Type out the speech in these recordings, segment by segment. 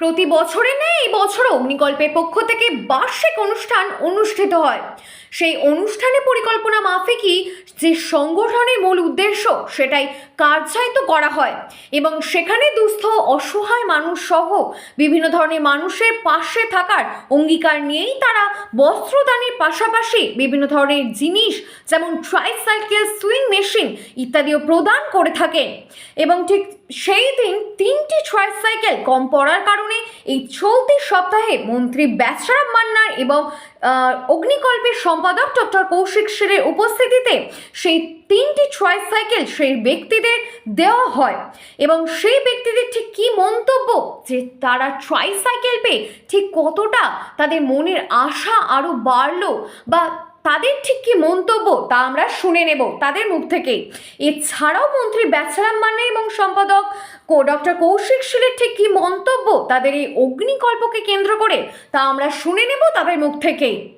প্রতি বছরে নেই এই বছর অগ্নিকল্পের পক্ষ থেকে বার্ষিক অনুষ্ঠান অনুষ্ঠিত হয়। সেই অনুষ্ঠানে পরিকল্পনা মাফিকই যে সংগঠনের মূল উদ্দেশ্য, সেটাই কার্যায়িত করা হয়। এবং সেখানে দুস্থ অসহায় মানুষ সহ বিভিন্ন ধরনের মানুষের পাশে থাকার অঙ্গীকার নিয়েই তারা বস্ত্রদানের পাশাপাশি বিভিন্ন ধরনের জিনিস, যেমন ট্রাইসাইকেল সুইং মেশিন ইত্যাদিও প্রদান করে থাকেন। এবং ঠিক সেই দিন তিনটি ট্রাইসাইকেল কম পড়ার কারণে এই চলতি সপ্তাহে মন্ত্রী ব্যাসরাম মান্নার এবং অগ্নিকল্পের সম্পাদক ডক্টর কৌশিক সেরের উপস্থিতিতে সেই তিনটি ট্রাইসাইকেল সেই ব্যক্তিদের দেওয়া হয়। এবং সেই ব্যক্তিদের ঠিক কী মন্তব্য যে তারা ট্রাইসাইকেল পেয়ে ঠিক কতটা তাদের মনের আশা আরও বাড়লো বা তাদের ঠিক কী মন্তব্য তা আমরা শুনে নেব তাদের মুখ থেকে। এছাড়াও মন্ত্রী ব্যাচারাম মানে এবং সম্পাদক কো ডক্টর কৌশিক শিলের ঠিক কী মন্তব্য তাদের এই অগ্নিকল্পকে কেন্দ্র করে তা আমরা শুনে নেব তাদের মুখ থেকেই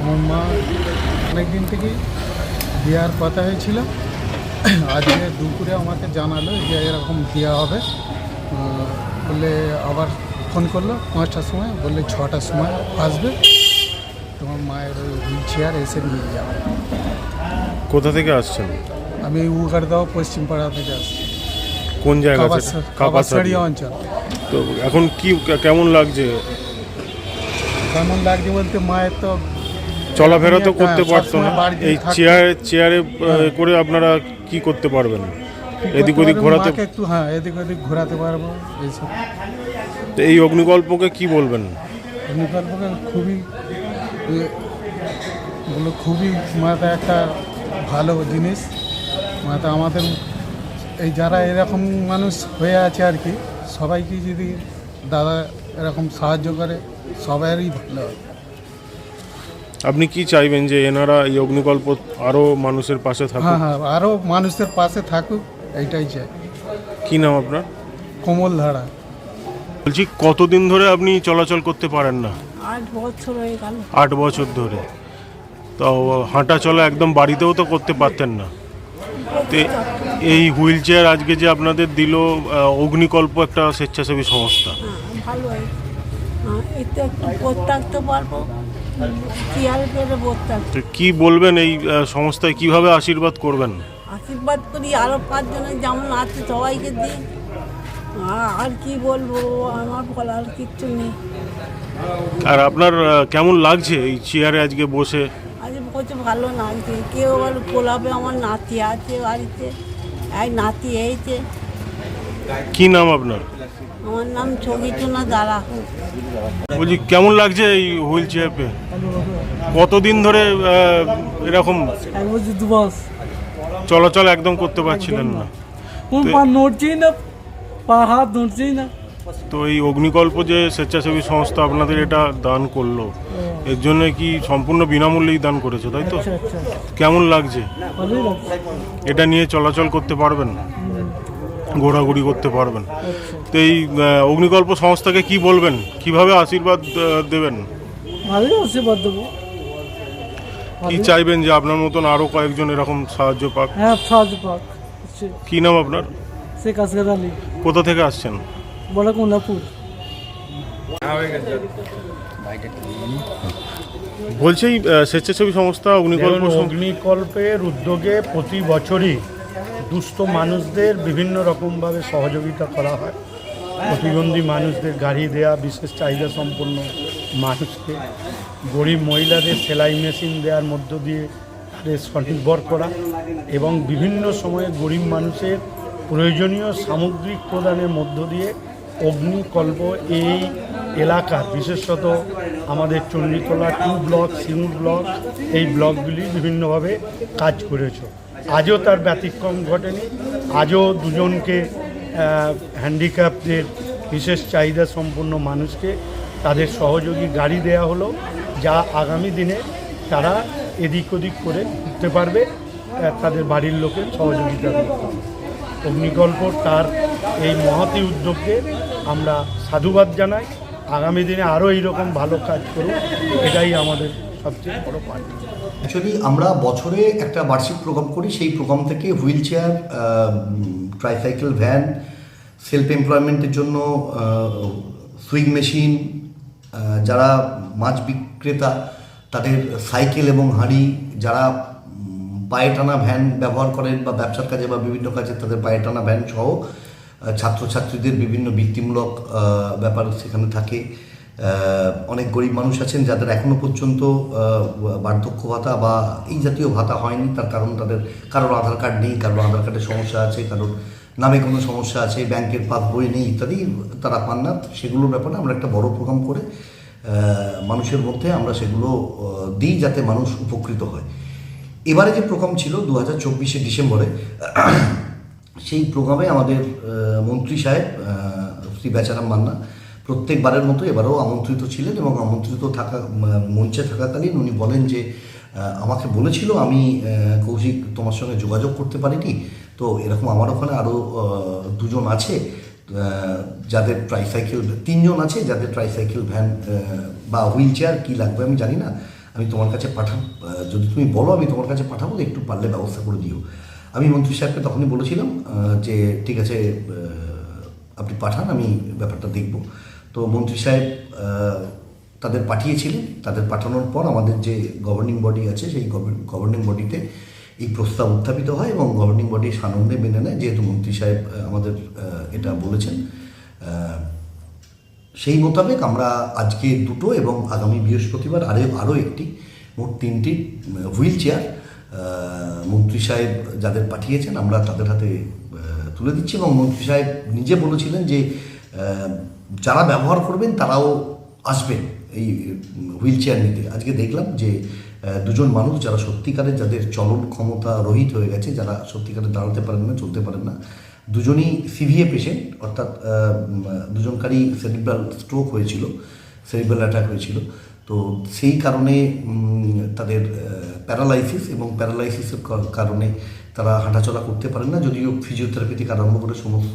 আমার মা অনেক দিন থেকে দেওয়ার কথা হয়েছিল। আজকে দুপুরে আমাকে জানালো যে এরকম দেওয়া হবে। বলে আবার ফোন করল, পাঁচটার সময়, বললে ছটার সময় আসবে। তোমার মায়ের ওই হুইল চেয়ার এসে নিয়ে যাবে কোথা থেকে আসছেন? আমি উগারদাও পশ্চিম পাড়া থেকে আসছি। কোন জায়গা অঞ্চল। তো এখন কি কেমন লাগছে? কেমন লাগছে বলতে মায়ের তো চলাফেরা তো করতে পারতো না। এই চেয়ারে চেয়ারে করে আপনারা কি করতে পারবেন? এদিক ওদিক ঘোরাতে একটু হ্যাঁ এদিক ওদিক ঘোরাতে পারব এইসব। তো এই অগ্নিকল্পকে কি বলবেন? ভূমিকম্পকে খুবই এগুলো খুবই মাথা একটা ভালো জিনিস। মাথা আমাদের এই যারা এরকম মানুষ হয়ে আছে আর কি সবাইকে যদি দাদা এরকম সাহায্য করে সবারই ভালো আপনি কি চাইবেন যে এনারা এই অগ্নিকল্প আরও মানুষের পাশে হ্যাঁ থাকুক? হ্যাঁ আরও মানুষের পাশে থাকুক এইটাই চাই। কি নাম আপনার? কোমল ধারা। বলছি কতদিন ধরে আপনি চলাচল করতে পারেন না? আট বছর হয়ে গেল। আট বছর ধরে। তো হাঁটা চলা একদম বাড়িতেও তো করতে পারতেন না। তো এই হুইল চেয়ার আজকে যে আপনাদের দিল অগ্নিকল্প একটা স্বেচ্ছাসেবী সংস্থা। হ্যাঁ, ভালো হ্যাঁ, এতে একটু থাকতে পারব তো কি বলবেন এই সংস্থায়? কীভাবে আশীর্বাদ করবেন? আশীর্বাদ করি আরও পাঁচজনের যেমন আছে সবাইকে দিই আর কি বলব? আমার বলার কিচ্ছু নেই। আর আপনার কেমন লাগছে এই চেয়ারে আজকে বসে? আজ বলছে ভালো লাগছে কেউ আবার কোলাবে আমার নাতি আছে বাড়িতে। এক নাতি হয়েছে কি নাম আপনার? আমার নাম ছবিটুনা দাঁড়া বলছি কেমন লাগছে এই হুইল চেয়ার পেয়ে কতদিন ধরে আহ, এরকম এক বছর দু মাস। চলাচল একদম করতে পারছিলেন না। কোন পা নড়ছেই না পা হাত নড়ছেই না। তো এই অগ্নিকল্প যে স্বেচ্ছাসেবী সংস্থা আপনাদের এটা দান করল এর জন্য কি সম্পূর্ণ বিনামূল্যেই দান করেছে তাই তো? আচ্ছা আচ্ছা। কেমন লাগছে? এটা নিয়ে চলাচল করতে পারবেন? ঘোরাঘুরি করতে পারবেন? তো এই অগ্নিকল্প সংস্থাকে কি বলবেন? কীভাবে আশীর্বাদ দেবেন? ভালোই আশীর্বাদ দেবো। কি চাইবেন যে আপনার মতন আরও কয়েকজন এরকম সাহায্য পাক? হ্যাঁ সাহায্য পাক। কি নাম আপনার? শেখ আসগার আলী। কোথা থেকে আসছেন? বড় কোনাপুর বলছি স্বেচ্ছাসেবী সংস্থা অগ্নিকল্প অগ্নিকল্পের উদ্যোগে প্রতি বছরই দুস্থ মানুষদের বিভিন্ন রকমভাবে সহযোগিতা করা হয়। প্রতিবন্ধী মানুষদের গাড়ি দেয়া বিশেষ চাহিদা সম্পন্ন মানুষকে। গরিব মহিলাদের সেলাই মেশিন দেওয়ার মধ্য দিয়ে তাদের স্বনির্ভর করা এবং বিভিন্ন সময়ে গরিব মানুষের প্রয়োজনীয় সামগ্রিক প্রদানের মধ্য দিয়ে অগ্নিকল্প এই এলাকার, বিশেষত আমাদের Chanditala two block Singur block এই ব্লকগুলি বিভিন্নভাবে কাজ করেছে। আজও তার ব্যতিক্রম ঘটেনি। আজও দুজনকে হ্যান্ডিক্যাপদের বিশেষ চাহিদা সম্পন্ন মানুষকে তাদের সহযোগী গাড়ি দেয়া হলো, যা আগামী দিনে তারা এদিক ওদিক করে ঘুরতে পারবে তাদের বাড়ির লোকের সহযোগিতা অগ্নিকল্প তার এই মহতি উদ্যোগকে আমরা সাধুবাদ জানাই। আগামী দিনে আরও এইরকম ভালো কাজ করুক, এটাই আমাদের সবচেয়ে বড় পার্টি অ্যাকচুয়ালি আমরা বছরে একটা বার্ষিক প্রোগ্রাম করি, সেই প্রোগ্রাম থেকে wheelchair tricycle van self এমপ্লয়মেন্টের জন্য সুইং মেশিন যারা মাছ বিক্রেতা, তাদের সাইকেল এবং হাঁড়ি, যারা পায়ে টানা ভ্যান ব্যবহার করেন বা ব্যবসার কাজে বা বিভিন্ন কাজে তাদের পায়ে টানা ভ্যান সহ ছাত্রছাত্রীদের বিভিন্ন বৃত্তিমূলক ব্যাপার সেখানে থাকে। অনেক গরিব মানুষ আছেন যাদের এখনও পর্যন্ত বার্ধক্য ভাতা বা এই জাতীয় ভাতা হয়নি। তার কারণ তাদের, কারোর আধার কার্ড নেই, কারোর আধার কার্ডের সমস্যা আছে, কারোর নামে কোনো সমস্যা আছে, ব্যাংকের পাস বই নেই ইত্যাদি তারা পান না। সেগুলোর ব্যাপারে আমরা একটা বড় প্রোগ্রাম করে মানুষের মধ্যে আমরা সেগুলো দিই যাতে মানুষ উপকৃত হয়। এবারে যে প্রোগ্রাম ছিল দু হাজার চব্বিশে ডিসেম্বরে সেই প্রোগ্রামে আমাদের মন্ত্রী সাহেব শ্রী বেচারাম মান্না প্রত্যেকবারের মতো এবারেও আমন্ত্রিত ছিলেন এবং আমন্ত্রিত থাকা মঞ্চে থাকাকালীন উনি বলেন যে আমাকে বলেছিল আমি কৌশিক তোমার সঙ্গে যোগাযোগ করতে পারিনি। তো এরকম আমার ওখানে আরও দুজন আছে যাদের ট্রাইসাইকেল তিনজন আছে যাদের ট্রাইসাইকেল ভ্যান বা হুইল চেয়ার কী লাগবে আমি জানি না। আমি তোমার কাছে পাঠাব যদি তুমি বলো আমি তোমার কাছে পাঠাবো, একটু পারলে ব্যবস্থা করে দিও। আমি মন্ত্রী সাহেবকে তখনই বলেছিলাম যে ঠিক আছে আপনি পাঠান, আমি ব্যাপারটা দেখব। তো মন্ত্রী সাহেব তাদের পাঠিয়েছিলেন। তাদের পাঠানোর পর আমাদের যে গভর্নিং বডি আছে, সেই গভর্নিং বডিতে এই প্রস্তাব উত্থাপিত হয় এবং গভর্নিং বডি সানন্দে মেনে নেয়, যেহেতু মন্ত্রী সাহেব আমাদের এটা বলেছেন। সেই মোতাবেক আমরা আজকে দুটো এবং আগামী বৃহস্পতিবার আরও আরও একটি, মোট তিনটি হুইল চেয়ার মন্ত্রী সাহেব যাদের পাঠিয়েছেন, আমরা তাদের হাতে তুলে দিচ্ছি এবং মন্ত্রী সাহেব নিজে বলেছিলেন যে যারা ব্যবহার করবেন তারাও আসবেন এই হুইল চেয়ার নিতে। আজকে দেখলাম যে দুজন মানুষ যারা সত্যিকারের যাদের চলন ক্ষমতা রহিত হয়ে গেছে, যারা সত্যিকারে দাঁড়াতে পারেন না, চলতে পারেন না, দুজনই সিভিএ পেশেন্ট অর্থাৎ দুজনকারই সেরিব্রাল স্ট্রোক হয়েছিল সেরিব্রাল অ্যাটাক হয়েছিল। তো সেই কারণে তাদের প্যারালাইসিস এবং প্যারালাইসিসের কারণে তারা হাঁটাচলা করতে পারেন না। যদিও ফিজিওথেরাপি থেকে আরম্ভ করে সমস্ত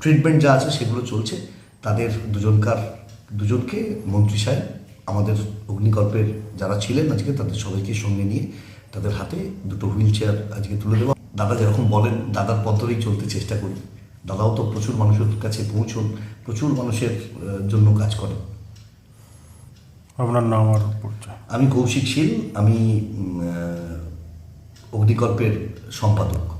ট্রিটমেন্ট যা আছে সেগুলো চলছে। তাদের দুজনকার, দুজনকে মন্ত্রী সাহেব, আমাদের অগ্নিকল্পের যারা ছিলেন আজকে তাদের সবাইকে সঙ্গে নিয়ে তাদের হাতে দুটো হুইল চেয়ার আজকে তুলে দেওয়া দাদা যেরকম বলেন, দাদার পথ ধরেই চলতে চেষ্টা করি। দাদাও তো প্রচুর মানুষের কাছে পৌঁছন, প্রচুর মানুষের জন্য কাজ করেন। আপনার নাম আর পরিচয়। আমি কৌশিক শীল আমি অগ্নিকল্পের সম্পাদক।